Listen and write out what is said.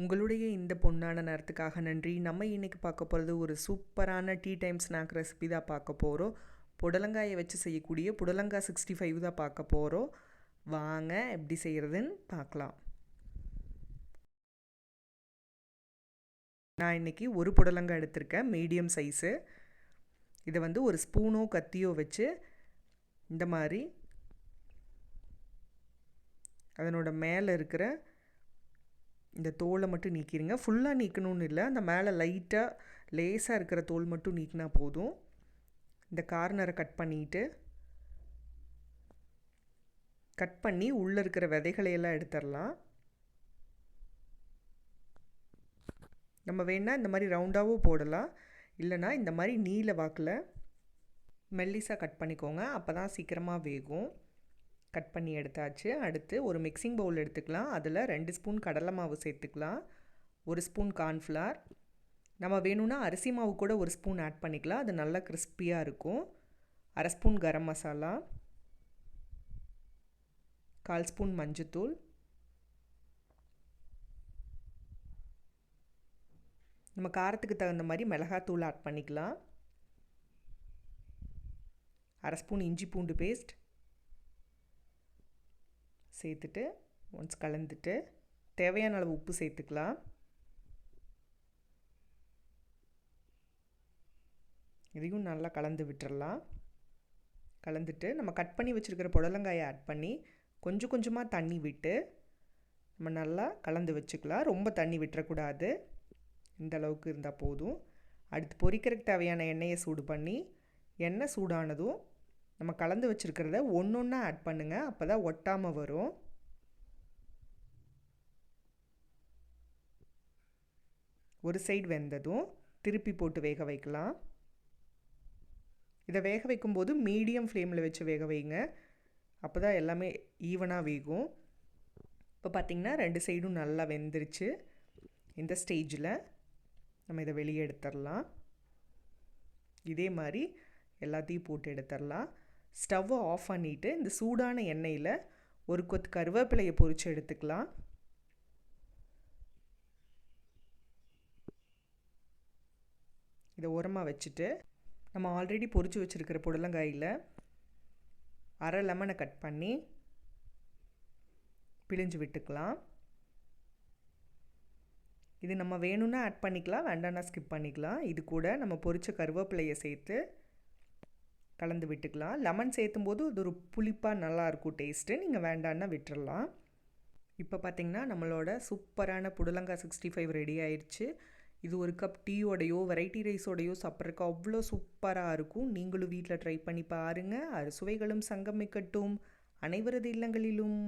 உங்களுடைய இந்த பொண்ணான நேரத்துக்காக நன்றி. நம்ம இன்றைக்கி பார்க்க போகிறது ஒரு சூப்பரான டீ டைம் ஸ்நாக் ரெசிபி தான் பார்க்க போகிறோம் புடலங்காயை வச்சு செய்யக்கூடிய புடலங்காய் சிக்ஸ்டி ஃபைவ் தான் பார்க்க போகிறோம் வாங்க எப்படி செய்கிறதுன்னு பார்க்கலாம். நான் இன்றைக்கி ஒரு புடலங்காய் எடுத்திருக்கேன் மீடியம் சைஸு. இதை வந்து ஒரு ஸ்பூனோ கத்தியோ வச்சு இந்த மாதிரி அதனோட மேலே இருக்கிற இந்த தோலை மட்டும் நீக்கிடுங்க ஃபுல்லாக நீக்கணும்னு இல்லை. அந்த மேலே லைட்டாக லேசாக இருக்கிற தோல் மட்டும் நீக்கினா போதும். இந்த கார்னரை கட் பண்ணிட்டு கட் பண்ணி உள்ளே இருக்கிற விதைகளையெல்லாம் எடுத்துடலாம். நம்ம வேணால் இந்த மாதிரி ரவுண்டாகவும் போடலாம். இல்லைனா இந்த மாதிரி நீல வாக்கில் மெல்லிஸாக கட் பண்ணிக்கோங்க. அப்போ தான் சீக்கிரமாக வேகும். கட் பண்ணி எடுத்தாச்சு. அடுத்து ஒரு மிக்சிங் பவுல் எடுத்துக்கலாம். அதில் ரெண்டு ஸ்பூன் கடலை மாவு சேர்த்துக்கலாம். ஒரு ஸ்பூன் கார்ன்ஃப்ளார் நம்ம வேணும்னா அரிசி மாவு கூட ஒரு ஸ்பூன் ஆட் பண்ணிக்கலாம். அது நல்லா கிறிஸ்பியாக இருக்கும். அரை ஸ்பூன் கரம் மசாலா. கால் ஸ்பூன் மஞ்சத்தூள் நம்ம காரத்துக்கு தகுந்த மாதிரி மிளகாத்தூள் ஆட் பண்ணிக்கலாம். அரை ஸ்பூன் இஞ்சி பூண்டு பேஸ்ட் சேர்த்துட்டு ஒன்ஸ் கலந்துட்டு தேவையான அளவு உப்பு சேர்த்துக்கலாம். இதையும் நல்லா கலந்து விட்டுறலாம். கலந்துட்டு நம்ம கட் பண்ணி வச்சுருக்கிற புடலங்காயை ஆட் பண்ணி கொஞ்சம் கொஞ்சமாக தண்ணி விட்டு நம்ம நல்லா கலந்து வச்சுக்கலாம். ரொம்ப தண்ணி விட்டுறக்கூடாது. இந்த அளவுக்கு இருந்தால் போதும். அடுத்து பொரிக்கிறதுக்கு தேவையான எண்ணெயை சூடு பண்ணி எண்ணெய் சூடானதும் நம்ம கலந்து வச்சுருக்கிறத ஒன்று ஒன்றா ஆட் பண்ணுங்கள் அப்போ தான் ஒட்டாமல் வரும். ஒரு சைடு வெந்ததும் திருப்பி போட்டு வேக வைக்கலாம். இதை வேக வைக்கும்போது மீடியம் ஃப்ளேமில் வச்சு வேக வைங்க. அப்போ தான் எல்லாமே ஈவனாக வேகும். இப்போ பார்த்திங்கன்னா ரெண்டு சைடும் நல்லா வெந்துருச்சு. இந்த ஸ்டேஜில் நம்ம இதை வெளியே எடுத்துடலாம். இதே மாதிரி எல்லாத்தையும் போட்டு எடுத்துடலாம். ஸ்டவ்வை ஆஃப் பண்ணிவிட்டு இந்த சூடான எண்ணெயில் ஒரு கொத்து கருவேப்பிலையை பொறிச்சு எடுத்துக்கலாம். இதை உரமாக வச்சுட்டு நம்ம ஆல்ரெடி பொறிச்சு வச்சுருக்கிற புடலங்காயில் அரை லெமனை கட் பண்ணி பிழிஞ்சு விட்டுக்கலாம். இது நம்ம வேணும்னா ஆட் பண்ணிக்கலாம் வேண்டாம்னா ஸ்கிப் பண்ணிக்கலாம். இது கூட நம்ம பொறிச்ச கருவேப்பிலையை சேர்த்து கலந்து விட்டுக்கலாம். லெமன் சேர்த்தும் போது இது ஒரு புளிப்பாக நல்லாயிருக்கும் டேஸ்ட்டு. நீங்கள் வேண்டான்னா விட்டுடலாம் இப்போ பார்த்திங்கன்னா நம்மளோட சூப்பரான புடலங்காய் சிக்ஸ்டி ஃபைவ் ரெடி ஆயிடுச்சு இது ஒரு கப் டீயோடையோ வெரைட்டி ரைஸோடையோ சாப்பிட்றதுக்கு அவ்வளோ சூப்பராக இருக்கும். நீங்களும் வீட்டில் ட்ரை பண்ணி பாருங்கள் அறுசுவைகளும் சங்கமிக்கட்டும். அனைவரது இல்லங்களிலும்.